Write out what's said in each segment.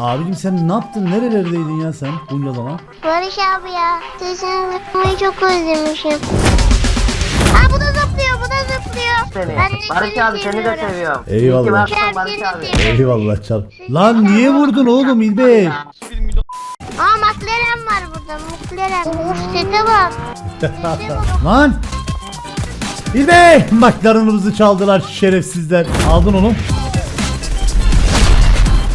Abicim sen ne yaptın? Nerelerdeydin ya sen bunca zaman? Barış abi ya. Sesini duymayı çok özlemişim. Aa bu da zıplıyor bu da zıplıyor. Seni. Ben de Barış seni abi seni de seviyorum. seviyorum. Eyvallah. İyi ki varsın Barış abi. Eyvallah çal. Lan niye vurdun oğlum İlbey? Aa McLaren var burada McLaren. Uf sete bak. Bak. Lan! İlbey! McLaren'ımızı çaldılar şerefsizler. Aldın onu.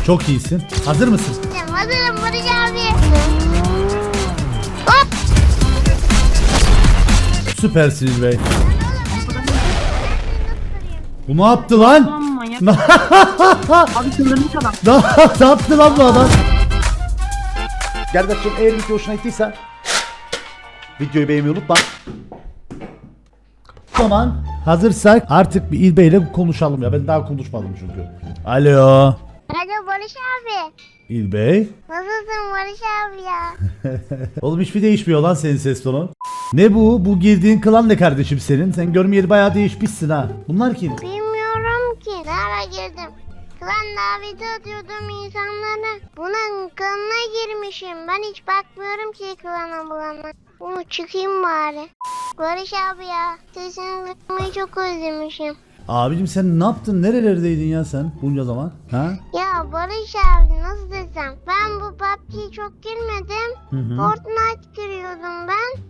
Çok iyisin. Hazır mısın? Hazırım Barış abi. Hop. Süpersin İlbey. Bu ne yaptı lan? manyak. Ne Abi çıldırmış adam. ne yaptı lan bu adam? Gerdaç'cığım eğer video hoşuna gittiyse videoyu beğenmeyi unutma. O zaman hazırsak artık bir İlbey ile konuşalım ya. Ben daha konuşmadım çünkü. Alo. Alo Barış abi. İlbey. Nasılsın Barış abi ya? Oğlum hiçbir değişmiyor lan senin ses tonun. Ne bu? Bu girdiğin klan ne kardeşim senin? Sen görmeyeli bayağı değişmişsin ha. Bunlar kim? Bilmiyorum ki. Nereye girdim? Klan daveti atıyordum insanlara. Bunun klanına girmişim. Ben hiç bakmıyorum ki klana bulana. Bunu çıkayım bari. Barış abi ya. Sesini duymayı çok özlemişim. Abicim sen ne yaptın? Nerelerdeydin ya sen bunca zaman? Ha? Ya Barış abi nasıl desem. Ben bu PUBG'ye çok girmedim. Hı hı. Fortnite giriyordum ben.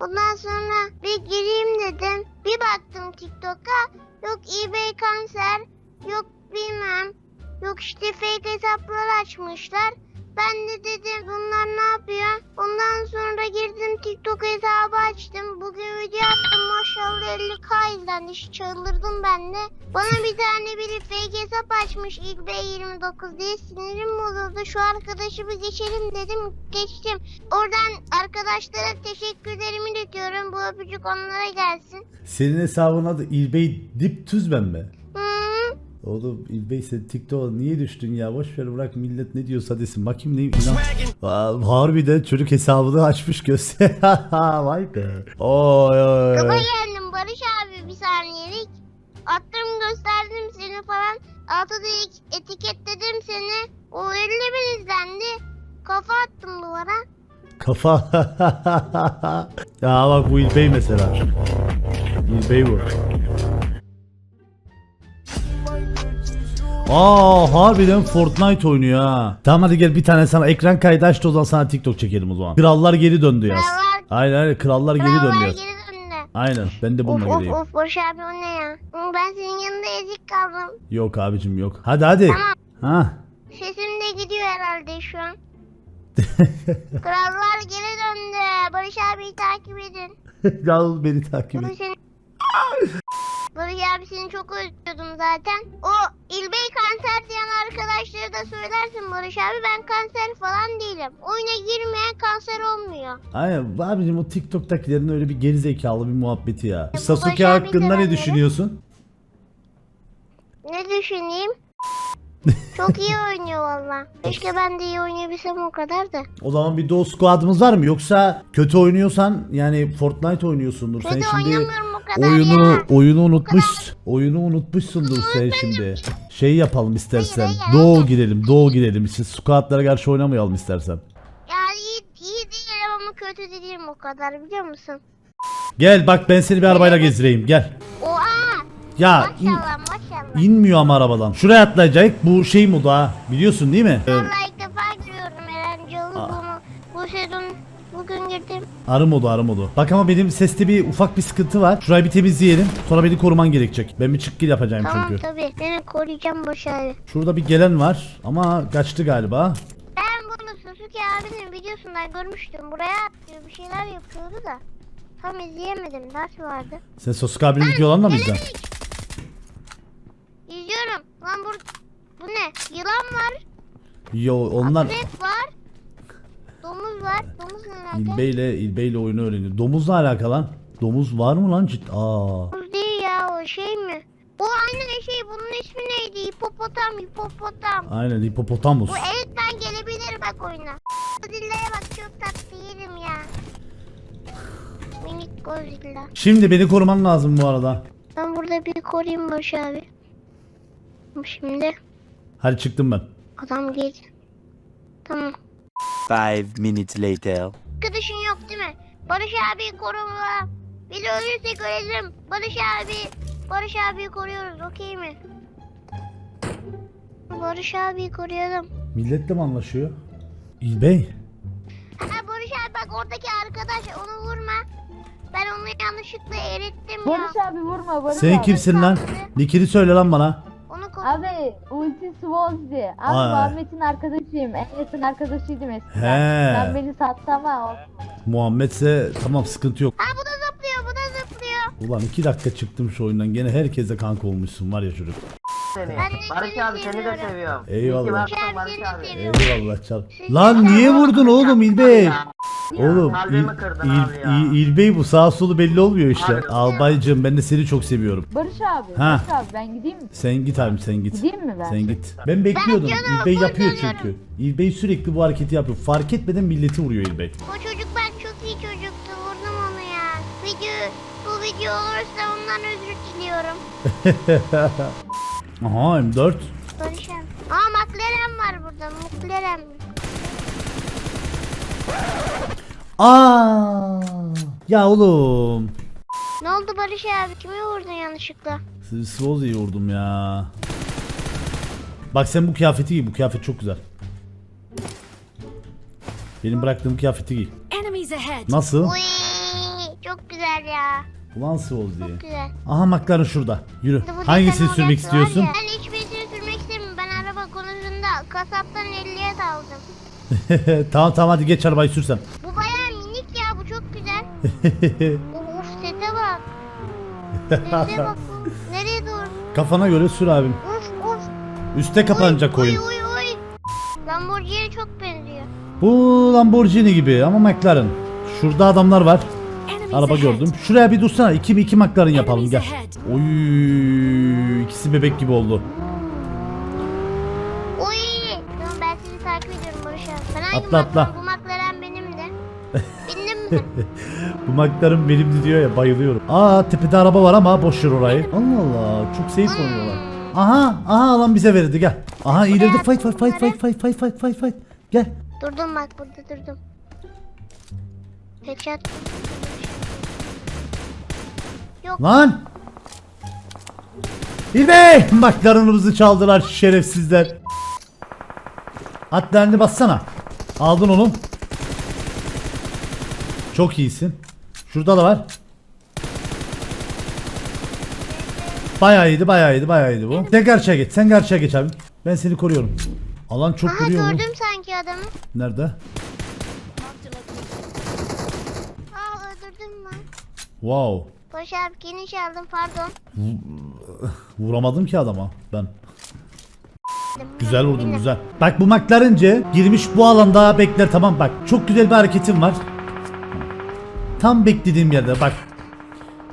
Ondan sonra bir gireyim dedim. Bir baktım TikTok'a. Yok eBay kanser. Yok bilmem. Yok işte fake hesaplar açmışlar. Ben de dedim bunlar ne yapıyor? Ondan sonra girdim TikTok hesabı açtım. Bugün video attım maşallah 50k izlendi. İşte Çıldırdım ben de. Bana bir tane biri fake hesap açmış ilk B29 diye sinirim bozuldu. Şu arkadaşı bir geçelim dedim geçtim. Oradan arkadaşlara teşekkürlerimi iletiyorum. Bu öpücük onlara gelsin. Senin hesabın adı İlbey Dip Tüzben mi? Oğlum İlbey sen TikTok'a niye düştün ya? Boş ver bırak millet ne diyorsa desin. Bakayım ne inan. Aa, harbiden çocuk hesabını açmış göster. Vay be. Oy oy. Kafa oy. geldim Barış abi bir saniyelik. Attım gösterdim seni falan. Altta da etiketledim seni. O 50 bin izlendi. Kafa attım duvara. Kafa. ya bak bu İlbey mesela. İlbey bu. Aa harbiden Fortnite oynuyor ha. Tamam hadi gel bir tane sana ekran kaydı aç da o zaman sana TikTok çekelim o zaman. Krallar geri döndü yaz. Krallar- Aynen aynen krallar geri Krallar döndü yaz. geri döndü. Aynen ben de Of bununla of geleyim. of Barış abi o ne ya? Hı, Ben senin yanında ezik kaldım. Yok abicim yok. Hadi hadi. Tamam. Ha. Sesim de gidiyor herhalde şu an. Krallar geri döndü. Barış abiyi takip edin. Gel beni takip et. Barış abi seni çok özlüyordum zaten. O İlbey kanser diyen arkadaşlara da söylersin Barış abi ben kanser falan değilim. Oyuna girmeyen kanser olmuyor. Aynen abicim o TikTok'takilerin öyle bir gerizekalı bir muhabbeti ya. bu Sasuke hakkında ne düşünüyorsun? Ne düşüneyim? Çok iyi oynuyor valla. Keşke ben de iyi oynayabilsem o kadar da. O zaman bir Duo Squad'ımız var mı? Yoksa kötü oynuyorsan yani Fortnite oynuyorsundur. Sen Kötü şimdi oynamıyorum o kadar oyunu ya. oyunu unutmuş. Oyunu unutmuşsundur sen şimdi. Şey yapalım istersen. Hayır, hayır. Doğu girelim. Doğu girelim. Siz squad'lara karşı oynamayalım istersen. Ya iyi, iyi değilim ama kötü değilim o kadar biliyor musun? Gel bak ben seni bir arabayla gezdireyim. Gel. Oha! Ya in- Maşallah maşallah. inmiyor ama arabadan. Şuraya atlayacak. Bu şey modu ha. Biliyorsun değil mi? Ee, Vallahi ilk defa görüyorum Erencil'i bunu. Bu sezon bugün girdim. Arı modu arı modu. Bak ama benim seste bir ufak bir sıkıntı var. Şurayı bir temizleyelim. Sonra beni koruman gerekecek. Ben bir çık gel yapacağım Tamam çünkü. tabii. Seni koruyacağım başarı. Şurada bir gelen var ama kaçtı galiba. Ben bunu Sasuke abinin videosundan görmüştüm. Buraya atlıyor bir şeyler yapıyordu da. Tam izleyemedim. Ders vardı. Sen Sasuke abinin videolarını mı izledin? İzliyorum. Lan bu, bu ne? Yılan var. Yo onlar Akrep var. Domuz var. Domuz ne alaka? İlbey ile İlbey ile oyunu öğreniyor. Domuzla alakalı lan. Domuz var mı lan ciddi? Aa. Domuz değil ya o şey mi? O aynen şey bunun ismi neydi? Hipopotam hipopotam. Aynen hipopotamus. Bu elden gelebilir bak oyuna. Godzilla'ya bak çok tatlı yerim ya. Minik Godzilla. Şimdi beni koruman lazım bu arada. Ben burada bir koruyayım Barış abi. Şimdi Hadi çıktım ben. adam gel Tamam. Five minutes later. Arkadaşın yok değil mi? Barış abi koruma. Biz ölürsek ölelim. Barış abi. Barış abiyi koruyoruz okey mi? Barış abiyi koruyalım. Milletle mi anlaşıyor? İlbey. Ha Barış abi bak oradaki arkadaş onu vurma. Ben onu yanlışlıkla erittim ya. Barış abi vurma Barış Sen abi. kimsin lan? Nikini söyle lan bana. Abi ulti Swozzi. Abi Ay. Muhammed'in arkadaşıyım. En yakın arkadaşıydım eskiden. He. Ben beni sattı ama o- Muhammedse tamam sıkıntı yok. Ha bu da zıplıyor bu da zıplıyor. Ulan iki dakika çıktım şu oyundan gene herkese kanka olmuşsun var ya çocuk. Seni. Ben Barış abi seni de seviyorum. Eyvallah. İyi ki varsın Ben Barış abi. Eyvallah çal. Lan niye vurdun oğlum İlbey? Oğlum İl, İl- ya. İl- İlbey bu sağ solu belli olmuyor işte. Abi. Albaycığım ben de seni çok seviyorum. Barış abi. Ha. Barış abi ben gideyim mi? Sen git abi sen git. Gideyim mi ben? Sen git. Ben bekliyordum. canım, İlbey ben yapıyor canım. çünkü. İlbey sürekli bu hareketi yapıyor. Fark etmeden milleti vuruyor İlbey. Bu çocuk bak çok iyi çocuktu. Vurdum onu ya. Video, bu video olursa ondan özür diliyorum. Aha M4. Barış abi. Aa McLaren var burada. McLaren. Aa! Ya oğlum. Ne oldu Barış abi? Kimi vurdun yanlışlıkla? Swozi'yi vurdum ya. Bak sen bu kıyafeti giy. Bu kıyafet çok güzel. Benim bıraktığım kıyafeti giy. Enemies ahead. Nasıl? Uy, çok güzel ya. Ulan Swozi. Çok güzel. Aha McLaren şurada. Yürü. Bu desen Hangisini sürmek var istiyorsun? ya. Ben hiçbirisini sürmek istemiyorum. Ben araba konusunda kasaptan 50'ye aldım. tamam tamam hadi geç arabayı sürsen. Bu bayağı minik ya. Bu çok güzel. of sese bak. Sese bak. bu. Nereye doğru? Kafana göre sür abim. Of of. Üste kapanacak Uy, oyun. Uy uy uy. Lamborghini çok benziyor. Bu Lamborghini gibi ama McLaren. Şurada adamlar var. Araba gördüm. Şuraya bir dursana. 2 2 McLaren yapalım gel. Oy ikisi bebek gibi oldu. Uy. Tamam ben seni takip ediyorum Barış abi. Hangi Atla, McLaren? atla. Bu McLaren benim de. Bindin mi? Bu McLaren benimdi diyor ya bayılıyorum. Aa tepede araba var ama boş ver orayı. Allah Allah çok safe oynuyorlar. Aha aha alan bize verirdi gel. Aha ileride fight fight fight fight fight fight fight fight fight. Gel. durdum bak burada durdum. Headshot. Yok. Lan. İlbey McLaren'ımızı çaldılar şerefsizler. Atlarını bassana. Aldın oğlum. Çok iyisin. Şurada da var. Bayağı iyiydi, bayağı iyiydi, bayağı iyiydi bu. Sen karşıya geç, sen karşıya geç abi. Ben seni koruyorum. Alan çok Aha vuruyor mu? gördüm sanki adamı. Nerede? Aa öldürdüm ben. Wow. Barış abi geniş aldım pardon. Vuramadım ki adama ben. Güzel vurdun güzel. Bak bu McLaren'ce girmiş bu alanda bekler tamam bak. Çok güzel bir hareketim var. Tam beklediğim yerde bak.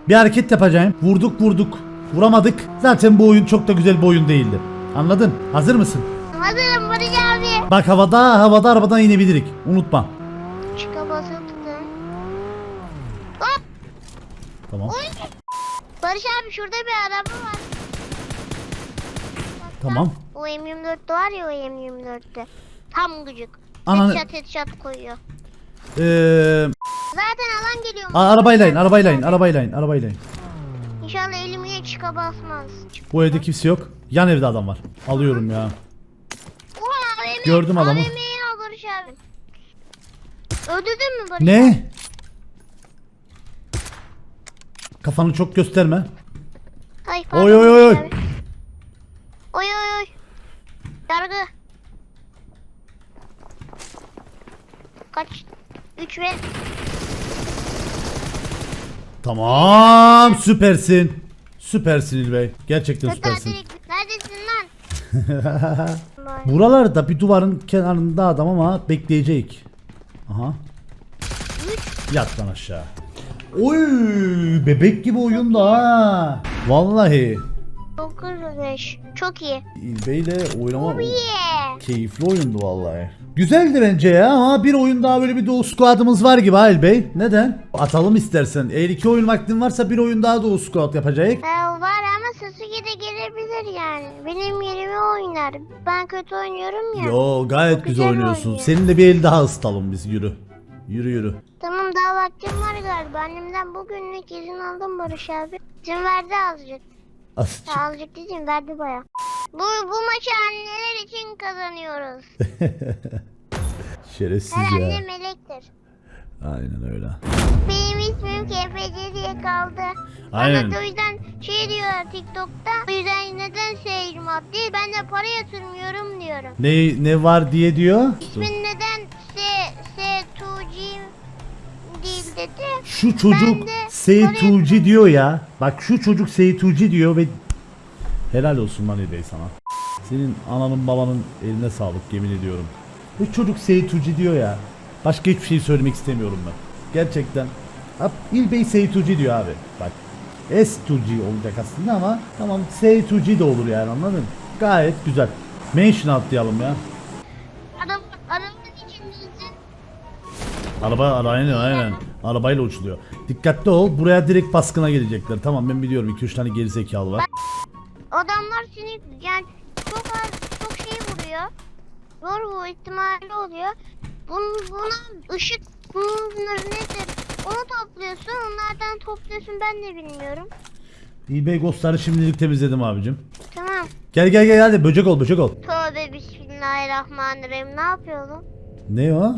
Bir hareket yapacağım. Vurduk vurduk. Vuramadık. Zaten bu oyun çok da güzel bir oyun değildi. Anladın? Hazır mısın? Hazırım Barış abi. Bak havada havada arabadan inebilirik. Unutma. Çıka basılı tutun. Hop. Tamam. Barış abi şurada bir araba var. Tamam. O M24'te var ya o M24'te. Tam gıcık. Ananı- Headshot headshot koyuyor. Ee, Zaten alan geliyor. a- arabayla in, arabayla in, arabayla in, arabayla in. İnşallah elime çıka basmaz. Bu evde kimse yok. Yan evde adam var. Alıyorum ya. AVM. Gördüm adamı. AVM'yi al Barış abi. Öldürdün mü Barış? Ne? Kafanı çok gösterme. Ay, pardon Oy, oy, oy, oy. Oy oy oy. Yargı. Kaç? 3 ve Tamam, süpersin. Süpersin İlbey. Gerçekten Kötü süpersin. Neredesin lan? Vay. Buralarda bir duvarın kenarında adam ama bekleyecek. Aha. Yat lan aşağı. Oy, bebek gibi oyun da ha. Vallahi 905. Çok iyi. İlbey'le oynama Yeah. keyifli oyundu vallahi. Güzeldi bence ya ama bir oyun daha böyle bir Doğu Squad'ımız var gibi Halil Bey. Neden? Atalım istersen. Eğer iki oyun vaktin varsa bir oyun daha Doğu Squad yapacak. Ee, var ama Sasuke de gelebilir yani. Benim yerime oynar. Ben kötü oynuyorum ya. Yo gayet güzel güzel oynuyorsun. oynuyor. Seninle bir el daha ısıtalım biz yürü. Yürü yürü. Tamam daha vaktim var galiba. Annemden bugünlük izin aldım Barış abi. İzin verdi azıcık. Azıcık. Ya azıcık izin verdi baya. Bu, bu maçı anneler için kazanıyoruz. Şerefsiz Her ya. anne melektir. Aynen öyle. Benim ismim KFC diye kaldı. Aynen. Bana da o yüzden şey diyor TikTok'ta. O yüzden neden abi değil. Ben de para yatırmıyorum diyorum. Ne ne var diye diyor. İsmin neden S, S, 2G değil dedi. Şu çocuk de Seytuci diyor ya. Bak şu çocuk Seytuci diyor ve helal olsun Mani Bey sana. Senin ananın babanın eline sağlık yemin ediyorum. Bu çocuk Seytuci diyor ya. Başka hiçbir şey söylemek istemiyorum ben. Gerçekten. İlbey Seytuci diyor abi. Bak. S2G olacak aslında ama tamam S2G de olur yani anladın? Gayet güzel. Mention atlayalım ya. Araba ara- aynen aynen. Arabayla uçuluyor. Dikkatli ol. Buraya direkt baskına gelecekler. Tamam ben biliyorum 2-3 tane gerizekalı var. Adamlar seni yani çok az çok şey vuruyor. Zor bu ihtimali oluyor. Bun, buna ışık bunlar nedir? Onu topluyorsun, onlardan topluyorsun ben de bilmiyorum. eBay Ghost'ları şimdilik temizledim abicim. Tamam. Gel gel gel hadi böcek ol böcek ol. Tövbe bismillahirrahmanirrahim. Ne yapıyordun? Ne o?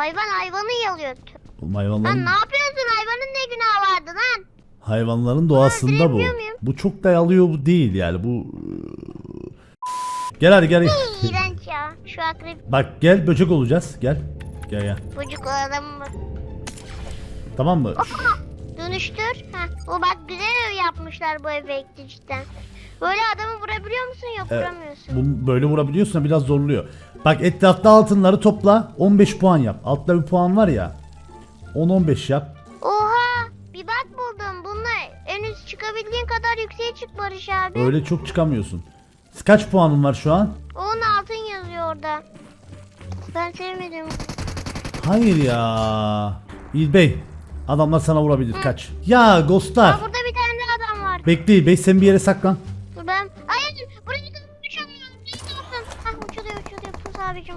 Hayvan hayvanı yalıyor. Oğlum Lan hayvanların, ne yapıyorsun? Hayvanın ne günahı vardı lan? hayvanların doğasında bu. muyum? Bu çok da yalıyor bu değil yani bu. Gel hadi gel. İğrenç ya. Şu akrep Bak gel böcek olacağız. Gel. Gel gel. çocuk o adamı bak. Tamam mı? Dönüştür. Heh. O bak güzel ev yapmışlar bu efekti cidden. Böyle adamı vurabiliyor musun? Yok Evet. vuramıyorsun. Bu böyle vurabiliyorsun biraz zorluyor. Bak etrafta altınları topla 15 puan yap. Altta bir puan var ya. 10-15 yap. Oha! Bir bak buldum. Bununla en üst çıkabildiğin kadar yükseğe çık Barış abi. Öyle çok çıkamıyorsun. Kaç puanın var şu an? Onun altın yazıyor orada. Ben sevmedim. Hayır ya. İlbey. Adamlar sana vurabilir. Kaç. Ya Ghostlar. Aa, burada bir tane adam var. Bekle İlbey sen bir yere saklan. Ben... abicim.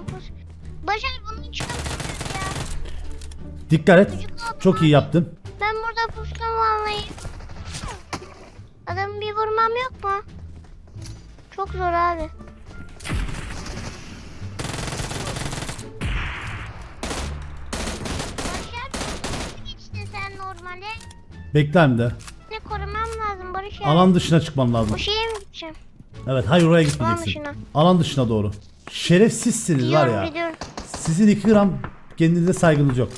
Başar bunu çıkamıyoruz ya. Dikkat et. Çok iyi yaptın. Ben burada pustum vallahi. Adamı bir vurmam yok mu? Çok zor abi. Nasıl geçtin sen normale? Bekle hem de. Ne korumam lazım Barış abi. Alan dışına çıkman lazım. O şeye mi gideceğim? Evet hayır oraya gitmeyeceksin. dışına. Alan dışına doğru. Şerefsizsiniz var ya. biliyorum. Sizin iki gram kendinize saygınız yok.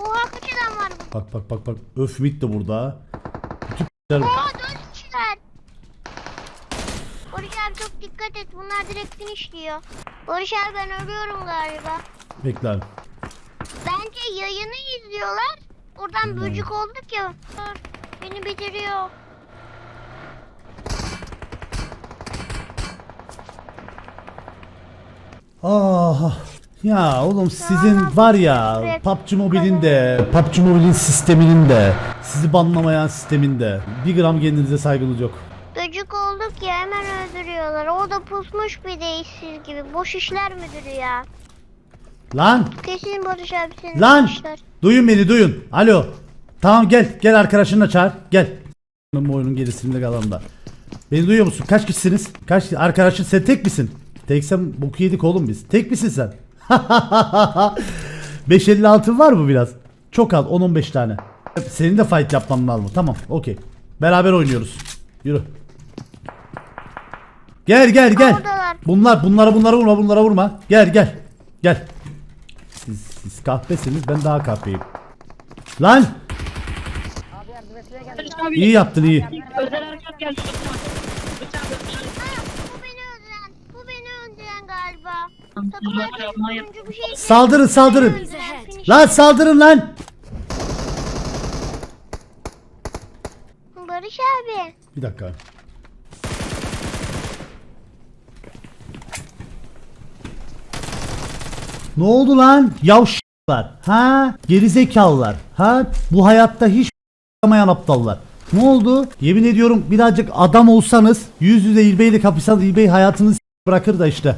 Oha kaç adam var bu? Bak bak bak bak. Öf mit de burada. Bütün Oha dört kişiler. Barış abi çok dikkat et. Bunlar direkt finish diyor. Barış abi ben ölüyorum galiba. Bekle abi. Bence yayını izliyorlar. Oradan böcük olduk ya. Dur, Beni bitiriyor. Ah ya oğlum sizin var ya. PUBG Mobile'in de PUBG Mobile'in sisteminin de sizi banlamayan sisteminde bir gram kendinize saygınız yok. Böcük olduk ya hemen öldürüyorlar. O da pusmuş bir de işsiz gibi. Boş işler müdürü ya. Lan Kesin Barış abi senin lan işler. duyun beni duyun. Alo. Tamam gel gel arkadaşını da çağır gel. Bu oyunun gerisinde kalan da. Beni duyuyor musun? Kaç kişisiniz? Kaç arkadaşın sen tek misin? Teksem boku yedik oğlum biz. Tek misin sen? 556 var mı biraz? Çok az 10-15 tane. Senin de fight yapman lazım. Tamam okey. Beraber oynuyoruz. Yürü. Gel gel gel. Oradalar. Bunlar bunlara bunlara vurma bunlara vurma. Gel gel. Gel. Siz, siz kahpesiniz ben daha kahpeyim. Lan. İyi yaptın iyi. Özel harekat geldi. Ha, bu beni öldüren. Bu beni öldüren galiba. Takım arkadaşım oyuncu bir şey Saldırın saldırın. Lan saldırın lan. Barış abi. Bir dakika. Ne oldu lan? Yavşlar. Ha? Gerizekalılar. Ha? Bu hayatta hiç yapamayan aptallar. Ne oldu? Yemin ediyorum birazcık adam olsanız yüz yüze İlbey ile kapışsanız İlbey hayatını s- bırakır da işte.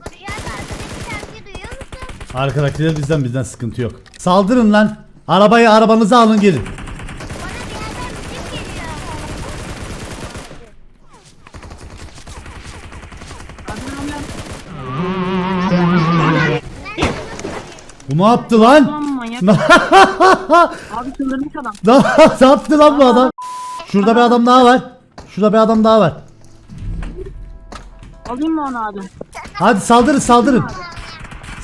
Barış abi arkadaki şarkıyı duyuyor musun? Arkadakiler bizden bizden sıkıntı yok. Saldırın lan. Arabayı arabanızı alın gelin. Bana bir yerden müzik geliyor. Bu ne yaptı lan? Abi çıldırmış adam. ne yaptı lan bu adam? Şurada bir adam daha var. Şurada bir adam daha var. Alayım mı onu abi? Hadi saldırın saldırın.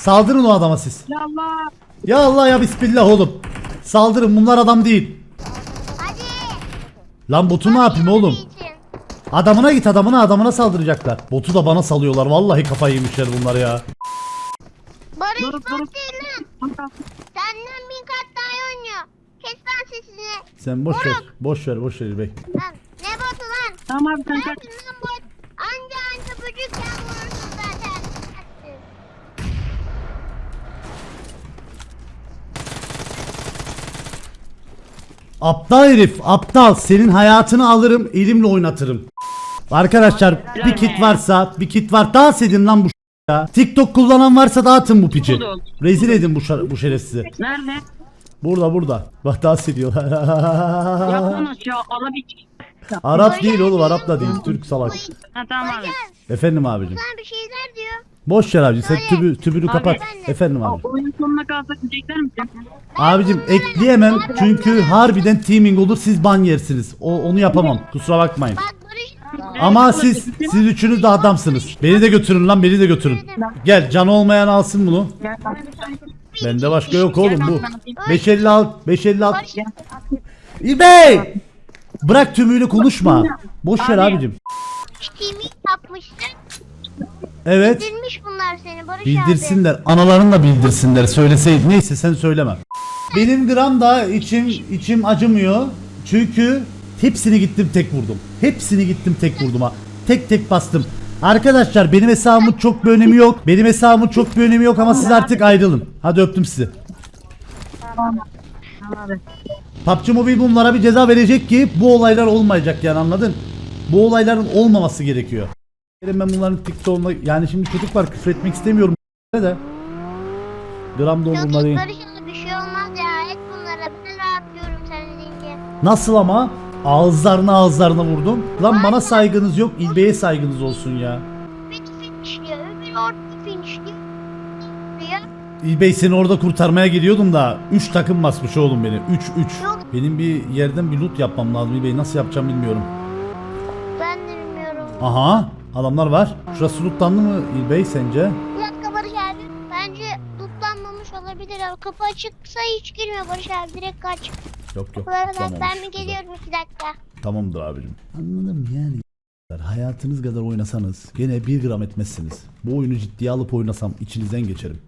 Saldırın o adama siz. Ya Allah. Ya Allah ya bismillah oğlum. Saldırın bunlar adam değil. Hadi. Lan botu ne yapayım oğlum? Adamına git adamına adamına saldıracaklar. Botu da bana salıyorlar. Vallahi kafayı yemişler bunlar ya. Barış Dur, bot dur. değil lan. Senden bin kat daha iyi oynuyor. Kes lan sesini. Sen boş ver. Boş ver boş ver bey. Lan ne botu lan? Tamam kaç. Sensin lan bot. Aptal herif aptal. Senin hayatını alırım elimle oynatırım. Arkadaşlar bir kit varsa bir kit var. Dans edin lan bu ş- ya. TikTok kullanan varsa dağıtın bu piçi. Rezil edin bu, şa- bu şerefsizi. Nerede? Burada burada. Bak dans ediyorlar. Yapma şu alabiç. Arap değil oğlum Arap da değil. Türk salak. Ha tamam abi. Efendim abicim. Sana bir şeyler diyor. Boş ver abicim sen tübü, tübünü Abi. kapat. Efendim abi. oyun sonuna kalsak diyecekler misin? Abicim ekleyemem çünkü harbiden teaming olur siz ban yersiniz. O, onu yapamam. Kusura bakmayın. Bak Barış Ama siz siz üçünüz de adamsınız. Beni de götürün lan beni de götürün. Gel can olmayan alsın bunu. Bende başka yok oğlum bu. Gel, ben 550 al 550 al. Barış İbey! Bırak tümüyle konuşma. Boş ver Abi. abicim. TV yapmışsın. Evet. Bildirmiş bunlar seni Barış abi. Bildirsinler. Analarını da bildirsinler. Söyleseydi. Neyse sen söyleme. Benim gram da içim içim acımıyor. Çünkü hepsini gittim tek vurdum. Hepsini gittim tek vurdum ha. Tek tek bastım. Arkadaşlar benim hesabımın çok bir önemi yok. Benim hesabımın çok bir önemi yok ama siz artık ayrılın. Hadi öptüm sizi. PUBG Mobile bunlara bir ceza verecek ki bu olaylar olmayacak yani anladın? Bu olayların olmaması gerekiyor. Ben bunların TikTok'unda yani şimdi çocuk var küfür etmek istemiyorum de. Gram da Yok değil. Barış abi bir şey olmaz ya. Et bunlara ben rahatlıyorum sen deyince. Nasıl ama? Ağızlarına ağızlarına vurdum. Lan bana saygınız yok, İlbe'ye saygınız olsun ya. Bir finişliyor, öbürü orta finişliyor. Diyor. İlbey seni orada kurtarmaya geliyordum da 3 takım basmış oğlum beni. 3 3. Benim bir yerden bir loot yapmam lazım İlbey nasıl yapacağım bilmiyorum. Ben de bilmiyorum. Aha adamlar var. Şurası lootlandı mı İlbey sence? Bir dakika Barış abi. Bence tutlanmamış olabilir abi. Kapı açıksa hiç girmiyor Barış abi. Direkt kaç. Yok yok. Tamam, ben mi güzel. geliyorum iki dakika. Tamamdır abicim. Anladım yani. Hayatınız kadar oynasanız gene bir gram etmezsiniz. Bu oyunu ciddiye alıp oynasam içinizden geçerim.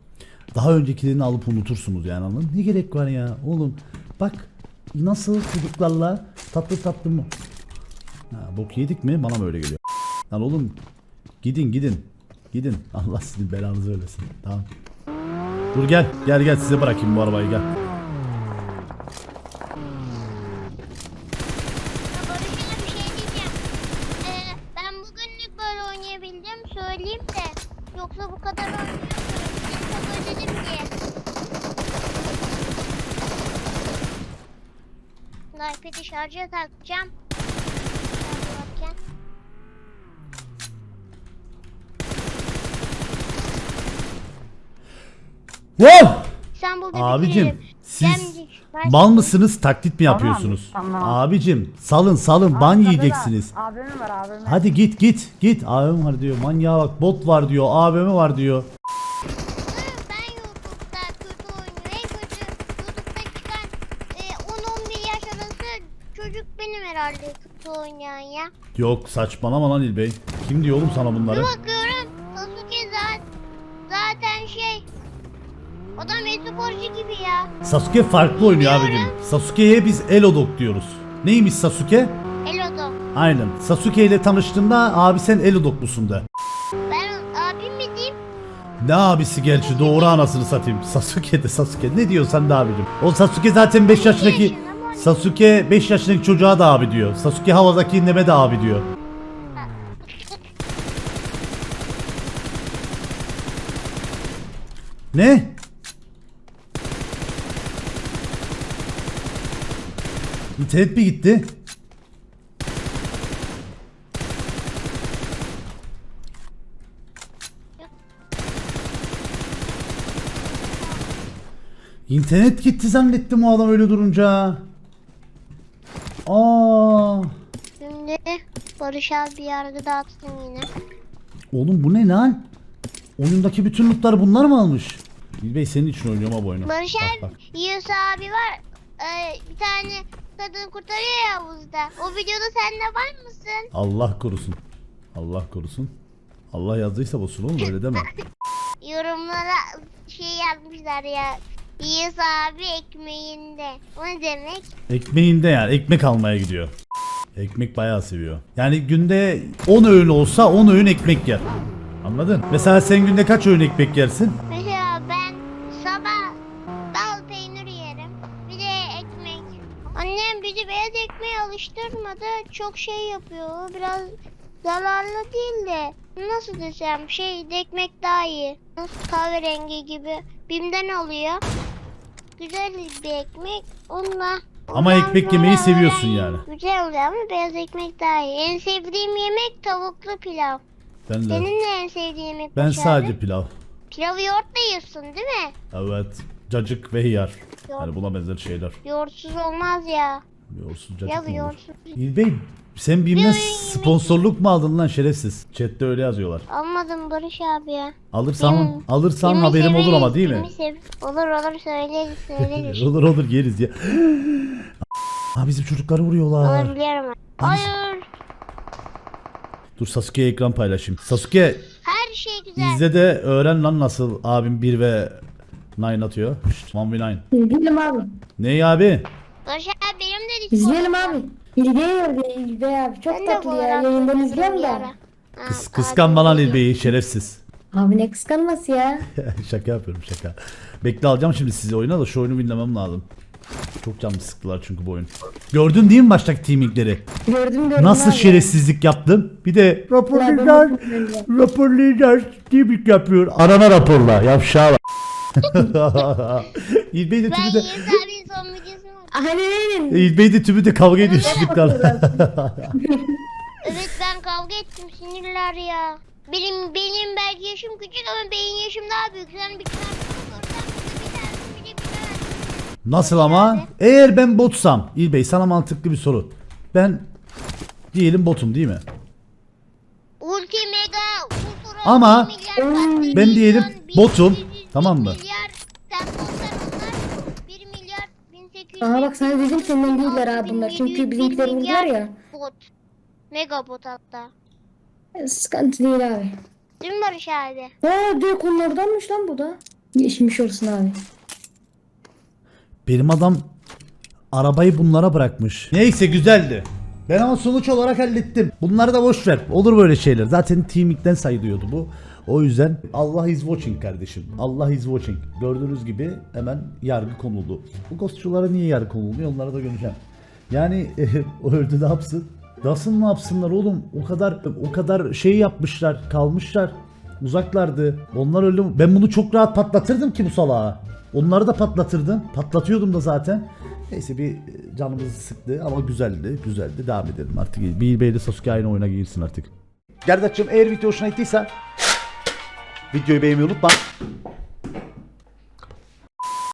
Daha öncekilerini alıp unutursunuz yani anladın? Ne gerek var ya oğlum. Bak nasıl çocuklarla tatlı tatlı mı? Ha, bok yedik mi bana mı öyle geliyor. Lan oğlum gidin gidin. Gidin. Allah sizin belanızı vermesin. Tamam. Dur gel. Gel gel size bırakayım bu arabayı gel. Ya Barış abi bir şey diyeceğim. Ee, ben bugünlük böyle oynayabildim. Söyleyeyim de. Yoksa bu kadar oynayamıyorum. Çok özledim ki. iPad'i şarja takacağım. Şarja bakken. Wow! İstanbul'da Abicim siz Mersin. mal mısınız taklit mi yapıyorsunuz? tamam. Abicim salın salın ban yiyeceksiniz. Abim var abim. Hadi git git git abim var diyor manyağa bak bot var diyor abimi var diyor. Ben YouTube'da kötü oynuyor. En kötü YouTube'da çıkan e, 10-11 yaş arası çocuk benim herhalde kötü oynayan ya. Yok saçmalama lan İlbey. Kim diyor oğlum sana bunları? Bir bakıyorum Sasuke zaten, zaten şey Adam e-sporcu gibi ya. Sasuke farklı oynuyor abicim. Sasuke'ye biz Elodok diyoruz. Neymiş Sasuke? Elodo. Aynen. Sasuke ile tanıştığında abi sen Elodok musun de. Ben abim mi diyeyim? Ne abisi gerçi doğru anasını satayım. Sasuke de Sasuke. Ne diyorsan da abicim. O Sasuke zaten 5 yaşındaki yaşında mı Sasuke 5 yaşındaki çocuğa da abi diyor. Sasuke havadaki inneme de abi diyor. Ne? İnternet mi gitti? İnternet gitti zannettim o adam öyle durunca. Aa, Şimdi Barış abi yargı dağıtsın yine. oğlum bu ne lan? Oyundaki bütün lootları bunlar mı almış? Bey senin için oynuyorum abi oyunu. Barış abi. Yunus abi var. Ee, bir tane kadın kurtarıyor ya havuzda. O videoda sen de var mısın? Allah korusun. Allah korusun. Allah yazdıysa bosun oğlum öyle deme. Yorumlara şey yazmışlar ya. Yunus abi ekmeğinde. O ne demek? Ekmeğinde yani ekmek almaya gidiyor. Ekmek bayağı seviyor. Yani günde 10 öğün olsa 10 öğün ekmek yer. Anladın? Mesela sen günde kaç öğün ekmek yersin? Mesela Annem bizi beyaz ekmeğe alıştırmadı. Çok şey yapıyor. Biraz zararlı değil de nasıl desem şey de ekmek daha iyi. Nasıl kahverengi gibi. Bim'den oluyor. Güzel bir ekmek. Onunla Ama ondan ekmek yemeyi seviyorsun yani. Güzel oluyor ama beyaz ekmek daha iyi. En sevdiğim yemek tavuklu pilav. Ben de. Senin ne en sevdiğin yemek? Ben abi? sadece pilav. Pilavı yoğurtla yiyorsun değil mi? Evet. Cacık ve. Yoğurt. Yani buna benzer şeyler. Yoğurtsuz olmaz ya. Yoğursuz cacık Ya mı olur? yoğurtsuz. İlbey sen BİM'den sponsorluk mu aldın lan şerefsiz? Chatte öyle yazıyorlar. Almadım Barış abi ya. Alırsan Benim- alırsan Filmi haberim olur ama değil mi? sev- Olur olur söyleriz söyleriz. olur olur yeriz ya. Ha bizim çocukları vuruyorlar. Olabiliyorum. Hayır. Dur Sasuke'ye ekran paylaşayım. Sasuke Her şey güzel. izle de öğren lan nasıl abim 1 ve 9 atıyor. Şşt, 1v9. İzleyelim abi. Ney abi? Barış abi benim de Discord'um İzleyelim abi. İlbe'ye verdi İlbe abi. Çok Ben de tatlı bu ya. ara Yayından tanıdım izliyorum bir da. ara. Ha, Kıs, abi kıskanma lan. İlbey'i şerefsiz. Abi ne kıskanması ya. şaka yapıyorum şaka. Bekle alacağım şimdi sizi oyuna da şu oyunu bilmem lazım. Çok canımı sıktılar çünkü bu oyun. Gördün değil mi baştaki teamingleri? Gördüm gördüm Nasıl abi. şerefsizlik yaptım? Bir de raporlayacağız. Raporlayacağız. Teaming yapıyor. Arana raporla. Yavşağa bak. İlbey de tümü de abinin son videosunu var. Aynen. İlbey de tümü de kavga ediyor çocuklarla. Evet ben kavga ettim sinirler ya. Benim benim belki yaşım küçük ama benim yaşım daha büyük. Sen bir tane sorsam bir tane bir de bir tane. Nasıl ama? Eğer ben botsam İlbey sana mantıklı bir soru. Ben diyelim botum değil mi? Ulti mega ultra Ama bir milyar katlı ben diyelim milyon, bir- botum, bir- bir- tamam mı? Milyar, sen onlar 1 milyar 1800 Aha bak sana dedim senden değiller abi bunlar. Çünkü bizimkiler vurdular ya. Bot. Mega bot hatta. Sıkıntı değil abi. Değil mi Barış abi? Aa direkt onlardanmış lan bu da. Geçmiş olsun abi. Benim adam arabayı bunlara bırakmış. Neyse güzeldi. Ben ama sonuç olarak hallettim. Bunları da boş ver. Olur böyle şeyler. Zaten teaming'den sayılıyordu bu. O yüzden Allah is watching kardeşim. Allah is watching. Gördüğünüz gibi hemen yargı konuldu. Bu ghostçulara niye yargı konulmuyor onlara da göreceğim. Yani o öldü ne yapsın? Nasıl ne yapsınlar oğlum? O kadar o kadar şey yapmışlar, kalmışlar. Uzaklardı. Onlar öldü. Ben bunu çok rahat patlatırdım ki bu salağa. Onları da patlatırdım. Patlatıyordum da zaten. Neyse bir e, canımızı sıktı ama güzeldi. Güzeldi. Devam edelim artık. Bir Bey de Sasuke aynı oyuna girsin artık. Gerdaç'cığım eğer video hoşuna gittiyse videoyu beğenmeyi unutma.